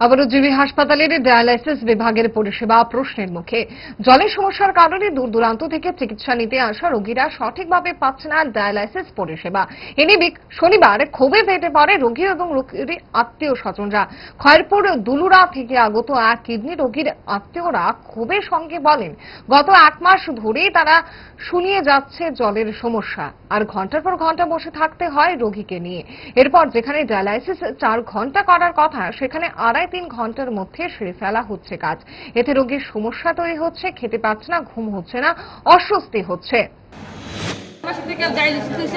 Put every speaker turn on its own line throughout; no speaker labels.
আবারও জিবি হাসপাতালের ডায়ালাইসিস বিভাগের পরিষেবা প্রশ্নের মুখে। জলের সমস্যার কারণে দূর দূরান্ত থেকে চিকিৎসা নিতে আসা রোগীরা সঠিকভাবে পাচ্ছে না ডায়ালাইসিস পরিষেবা। এ নিয়ে বিক- শনিবার ক্ষোভে ফেটে পড়ে রোগী এবং রোগীর আত্মীয় স্বজনরা খয়েরপুর দুলুরা থেকে আগত এক কিডনি রোগীর আত্মীয়রা ক্ষোভের সঙ্গে বলেন, গত এক মাস ধরেই তারা শুনিয়ে যাচ্ছে জলের সমস্যা। আর ঘণ্টার পর ঘণ্টা বসে থাকতে হয় রোগীকে নিয়ে। এরপর যেখানে ডায়ালাইসিস চার ঘণ্টা করার কথা, সেখানে আড়াই তিন ঘণ্টার মধ্যে সেরে ফেলা হচ্ছে কাজ। এতে রোগীর সমস্যা তৈরি হচ্ছে, খেতে পাচ্ছে না, ঘুম হচ্ছে না, অস্বস্তি হচ্ছে।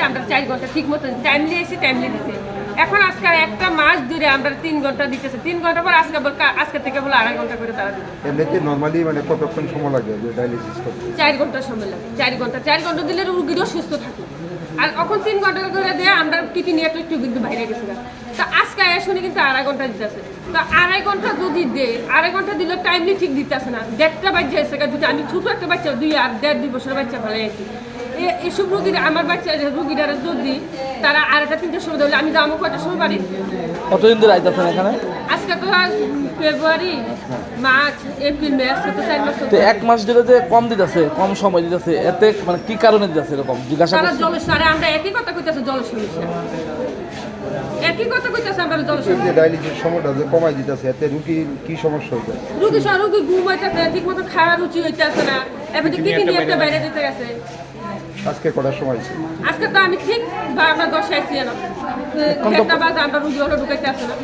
আমরা চার ঘণ্টা ঠিক মতো টাইমলি এসে টাইমলি দিছে এখন আজকে একটা মাস ধরে আমরা তিন ঘণ্টা দিতেছে। তিন ঘণ্টা পর আজকে আজকে থেকে বলে আড়াই ঘণ্টা করে তারা দিবে।
এমনিতে নর্মালি মানে কতক্ষণ সময় লাগে যে ডায়ালিসিস করতে?
চার ঘণ্টা সময় লাগে চার ঘণ্টা। চার ঘণ্টা দিলে রুগীরও সুস্থ থাকে। আর এখন তিন ঘণ্টা করে দিয়ে আমরা টিটি নিয়ে একটু একটু কিন্তু বাইরে গেছি তো আজকে শুনে কিন্তু আড়াই ঘণ্টা দিতেছে। তো আড়াই ঘণ্টা যদি দে আড়াই ঘণ্টা দিলে টাইমলি ঠিক দিতেছে না। দেড়টা বাচ্চা এসে যদি আমি ছোট একটা বাচ্চা দুই আর দেড় দুই বছরের বাচ্চা ভালো আছি। এ- এসব রুগীরা আমার বাচ্চা রুগীরা যদি তারা আড়াইটা তিনটার সময় ধরলে আমি যাব কয়টার সময় বাড়ি?
কতদিন ধরে আইতেছেন এখানে?
আজকে তো আর ফেব্রুয়ারি মার্চ এপ্রিল মে আজকে তো চার মাস
তো এক মাস ধরে যে কম দিতেছে কম সময় দিতেছে এতে মানে কি কারণে দিতেছে এরকম? জিজ্ঞাসা
তারা
করছি।
জলের সারে আমরা একই কথা কইতেছে জলের সমস্যা। একই কথা কইতেছে আমরা জলের
যে
সমস্যা।
ডায়ালিসিস সময়টা যে কমাই দিতেছে এতে রুগীর কি সমস্যা হইতে
রুগী রুগী ঘুম হইতেছে ঠিক মতো খাওয়ার রুচি হইতেছে না। এবার কিডনি একটা বাইরে যেতে গেছে।
আজকে কটার সময় ছিল?
আজকে তো আমি ঠিক বারোটা দশে আইসি না একটা বাজে আমরা রুজি হলো ঢুকাইতে আসে না।